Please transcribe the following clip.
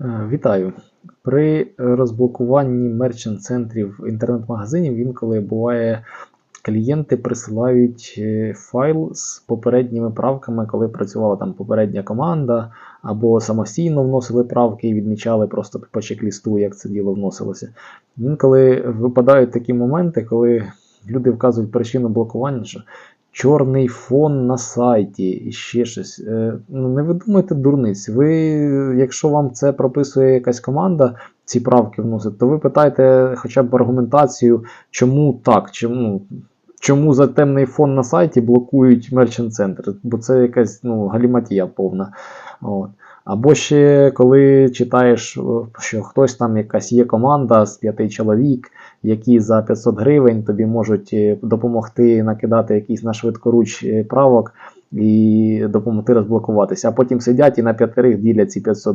Е, Вітаю! При розблокуванні мерчант-центрів інтернет-магазинів інколи буває, клієнти присилають е, файл з попередніми правками, коли працювала там попередня команда, або самостійно вносили правки і відмічали просто по чек-лісту, як це діло вносилося. Інколи випадають такі моменти, коли люди вказують причину блокування, що чорний фон на сайті і ще щось. Е, Ну, не видумайте дурниць. Ви, якщо вам це прописує якась команда, ці правки вносить, то ви питаєте хоча б аргументацію, чому так, чому, чому за темний фон на сайті блокують мерчант центр, бо це якась ну, галіматія повна. От. Або ще коли читаєш, що хтось там якась є команда з п'яти чоловік, які за 500 гривень тобі можуть е, допомогти накидати якийсь на швидкоруч е, правок і допомогти розблокуватися. А потім сидять і на п'ятерих ділять ці 500 гривень.